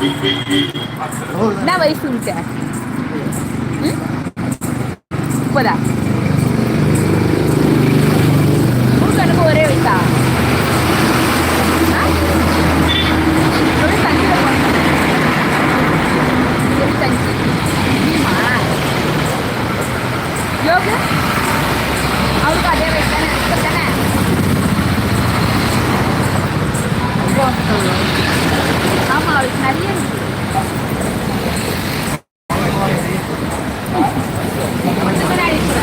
என்ன வயசு உனக்கு ம்? முப்பதா உனக்கு எனக்கு ஒரே வயசா ஆ? இருபத்தஞ்சு இருக்கும். இருபத்தஞ்சு நீமா யோகு அவருக்கு அதே வயசு தானே முப்பது தானே ஆமா அவளுக்கு நிறைய இருக்கு கொஞ்சம் கூட ஆயிடுச்சுல.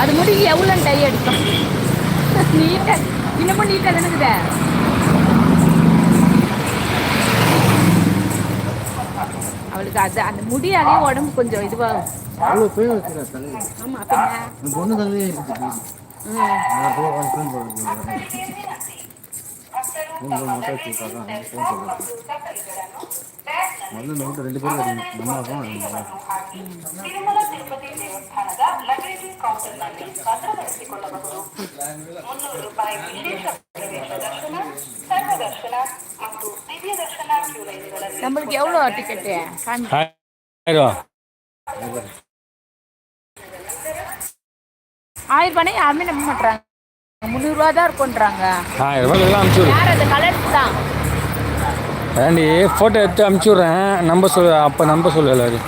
அது முடி எவ்வளோ டை அடிக்கும் நீட்டா இன்னமும் நீட்டா தானே இருக்குது அவளுக்கு அது அந்த முடியாலே உடம்பு கொஞ்சம் இதுவாகும். அவ்வளோ பேர் தலை இந்த பொண்ணு தலையே இருக்குது ஃபோன் ஃபோன் போய் மட்டும் வச்சுருக்காங்க ஃபோன் சொல்லுறது முதல்ல நோட்டு ரெண்டு பேரும் வரீங்க நம்ம ತಿರುಮಲ ತಿರುಪತಿ ದೇವಸ್ಥಾನದ ಲಗೇಜ್ ಕೌಂಟರ್ನಲ್ಲಿ ಭದ್ರಪಡಿಸಿಕೊಳ್ಳಬಹುದು ಮುನ್ನೂರು ರೂಪಾಯಿ ವಿಶೇಷ ಪ್ರವೇಶ ದರ್ಶನ ಸರ್ವ ದರ್ಶನ ಮತ್ತು ದಿವ್ಯ ದರ್ಶನ ಕ್ಯೂ ಲೈನ್ಗಳಲ್ಲಿ நம்மளுக்கு எவ்வளோ டிக்கெட்டு ஆயிரம் ஆயிரம் ரூபாய் யாருமே நம்ப மாட்டாங்க முந்நூறுரூவா தான் இருக்குன்றாங்க ஆயிரம் ரூபாய்க்கு அமுச்சு விடு யார் அந்த கலர்ஸ் தான் ஏண்டி ஃபோட்டோ எடுத்து அமுச்சு விட்றேன் நம்ப சொல்லு அப்போ நம்ப சொல்லு எல்லாரும்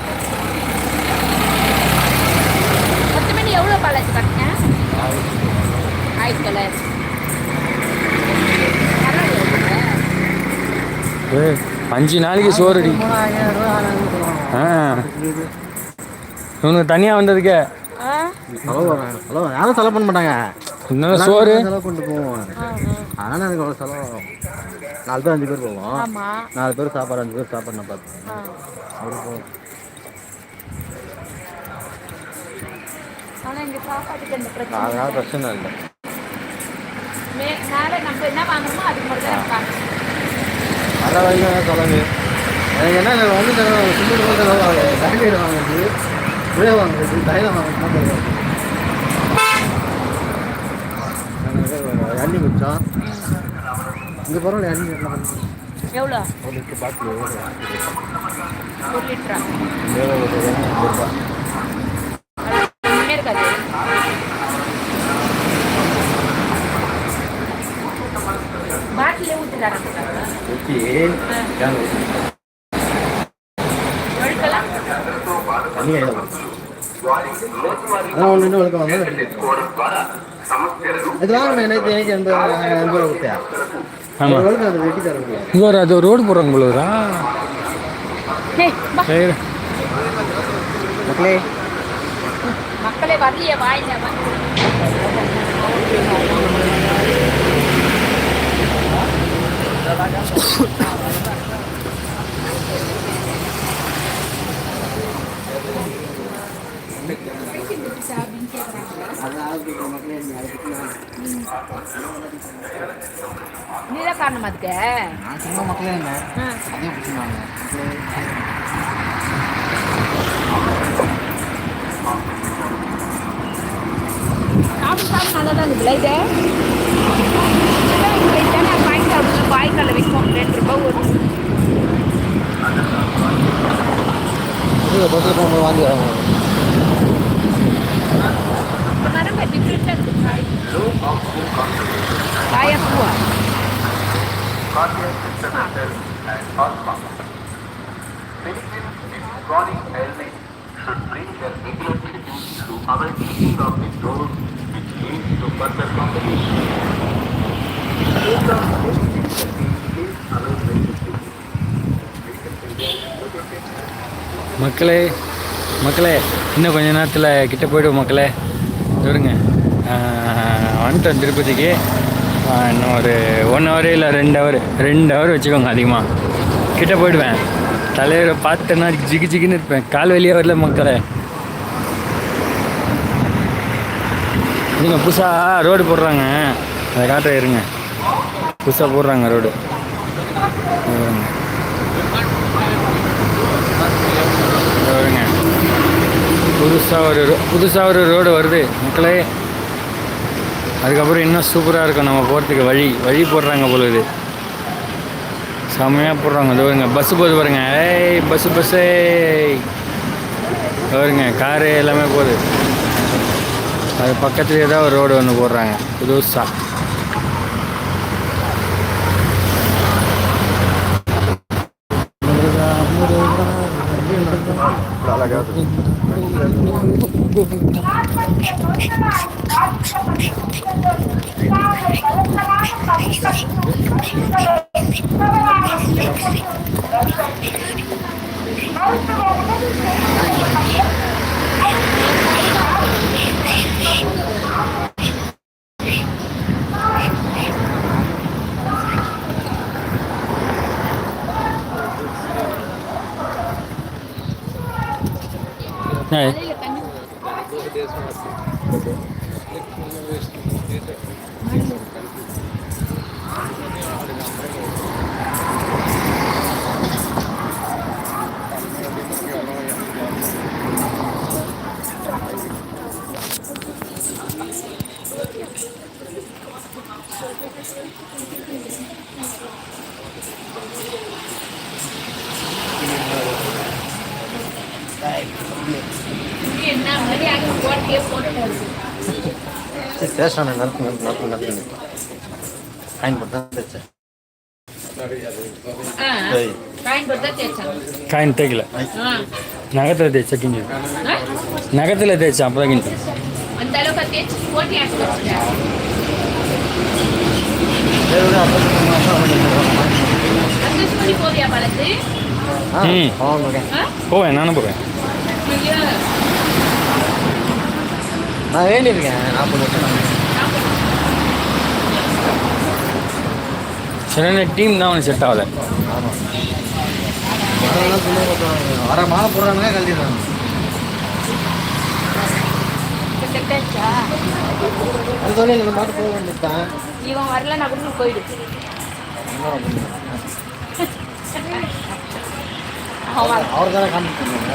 மொத்தமே நீ எவ்வளோ காலேஜ் கட்டின ஆயிரத்தி கலர் ஏய் அஞ்சு நாளைக்கு சோறுடி. ஆ. இவனுக்கு தனியாக வந்ததுக்கே. யாரும் செலவு பண்ண மாட்டாங்க. இன்னும் சோறு? பண்ணிட்டு போவோம் ஆனால் எனக்கு அவ்வளோ செலவு. நாலு பேர் அஞ்சு பேர் போவோம். நாலு பேர் சாப்பாடு அஞ்சு பேர் சாப்பாடு நான் பார்த்துக்கேன் ஆ. அப்படி போவோம் ஆனா இங்க சாப்பாட்டுக்கு அந்த பிரச்சனை அதனால பிரச்சனை இல்லை. மே மேலே நம்ம என்ன வாங்கணுமோ அதுக்கு மட்டும் தான் இருக்காங்க. நல்ல வரைக்கும் செலவு எனக்கு என்ன இல்லை வந்து செலவு சிமெண்ட் கூட செலவு ஆகும் பேக்கெட் வாங்குறது. ஸ்ப்ரே வாங்குறது. தைலம் வாங்குறது. எண்ணி குடிச்சோம். இங்கே பரவாயில்ல எல்லாம் எவ்வளோ? ஒரு லிட்டர்? பாட்டில் ஒரு லிட்டரா. ரூபாய் ஒன்றுமே இருக்காது. பாட்டிலே ஊற்றி ஒன்று இதெல்லாம் நம்ம எனக்கு எனக்கு எண்பது எண்பது ரூபா கொடுத்தேன் ஆமாம் இங்கே ஒரு அது ரோடு போடுறாங்க சரி. மக்களே. மக்களே வரலையே வாயில வா நீதான் காரணம் அதுக்கு நான் சும்மா மக்களே என்ன ஆ. அதே பிடிச்சிருந்தாங்க சாப்பிட்டு சாப்பிட்டு நல்லா தான் விற்கும் ரெண்டு ரூபாய் ஒரு பஸ்ஸில் போகும்போது வாங்கி வராங்க மரம் டிஃப்ரெண்ட்டாக இருக்குது காய் காயா பூவா chronic ailment should bring their immediate attention to our eating of the dose which leads to further complications. Based on this, please allow them to speak. மக்களே மக்களே இன்னும் கொஞ்ச நேரத்தில் கிட்ட போய்டுவோம் மக்களே சொல்லுங்க வந்துட்டோம் திருப்பதிக்கு. இன்னும் ஒரு ஒன் ஹவர் இல்லை ரெண்டு ஹவர் ரெண்டு ஹவர் வச்சுக்கோங்க அதிகமாக கிட்டே போயிடுவேன். தலைவரை பார்த்தேன்னா ஜிகி ஜிகின்னு இருப்பேன். கால் வெளியே வரல மக்களை. நீங்கள் புதுசாக ரோடு போடுறாங்க. அதை காட்ட இருங்க புதுசாக போடுறாங்க ரோடு வருங்க புதுசாக ஒரு ரோ- ஒரு ரோடு வருது. மக்களே. அதுக்கப்புறம் இன்னும் சூப்பராக இருக்கும் நம்ம போகிறதுக்கு வழி. வழி போடுறாங்க போல இது செம்மையாக போடுறாங்க. இதோ பஸ்ஸு போகுது பாருங்க. ஏய் பஸ்ஸு பஸ்ஸே வருங்க காரு எல்லாமே போகுது. அது பக்கத்துலேயே தான் ஒரு ரோடு ஒன்று போடுறாங்க. புதுசாக ஏய் தலையில தண்ணி ஸ்டேஷன் நடத்து நடத்து நடத்து காயின் போட்டு தான் தைச்சேன் ஏய், காயின் தேய்க்கல. நகத்தில் தேய்ச்சா கிஞ்சி? நகத்தில் தேய்ச்சா அப்போ தான் கிஞ்சி போவேன் நானும் போவேன் ஐயா, நான் வேண்டியிருக்கேன் நாற்பது வருஷம் சில டீம் தான் அவனுக்கு செட் ஆகலை வர மாலை போடுறாங்க கழட்டிடுறாங்க அது சொல்லி இந்த மாதிரி போக வேண்டியதுதான். இவன் வரலன்னா கூட நீ போயிடு. அவன் வர- அவர் தானே காமிச்சு பண்ணுவாங்க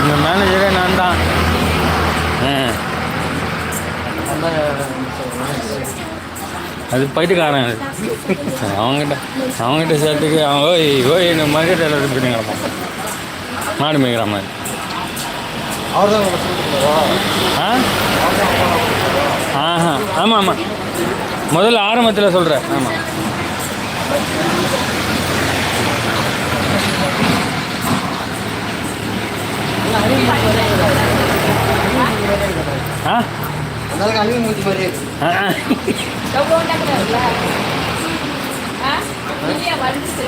இந்த மேனேஜரே நான் தான் அது பைத்துக்காரன் அது அவங்ககிட்ட அவங்ககிட்ட சேர்த்துக்கு அவன் ஓய் ஓய் இந்த எல்லாம் பண்ணி கிடப்பான். மாடு மேய்க்கிற மாதிரி. அவர் தான் ஆ ஆஹா ஆமாம் ஆமாம் முதல்ல ஆரம்பத்தில் சொல்கிறேன் ஆமாம் ஆ ஆ ஆ. எவ்வளோ உண்டாக்குறாருல? ஆ? இல்லையா, வந்துச்சு.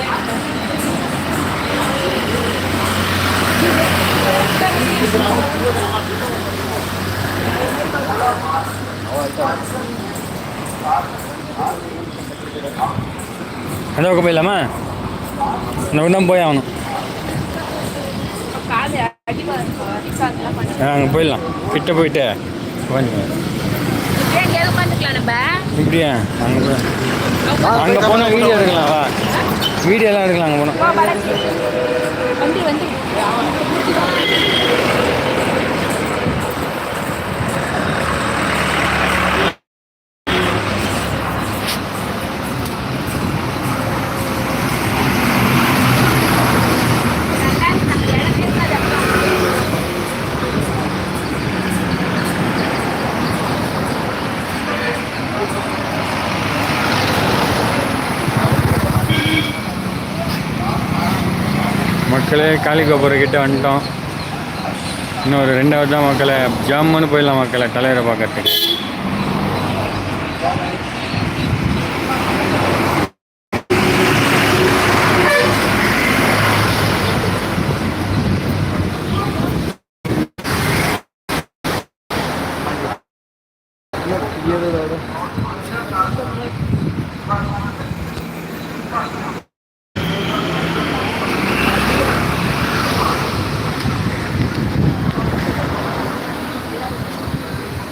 அந்த பக்கம் போயிடலாமா இந்த பக்கம் போய் ஆகணும். அங்கே போயிடலாம் கிட்ட போயிட்டு இப்படியா அங்கே போய் அங்கே போனால் வீடியோ எடுக்கலாம் வா வீடியோலாம் எடுக்கலாம் அங்கே போனால் மக்களே காளிகோபுரம் கிட்ட வந்துட்டோம். இன்னும் ஒரு ரெண்டாவது தான் மக்களை ஜாமுன்னு போயிடலாம் மக்களை தலைவரை பார்க்கறதுக்கு என்னது சிட்டுக்குருவி இல்லையா அது அதான். ஒரு கூட்டமா இருக்கு. நல்ல கடல இதோடா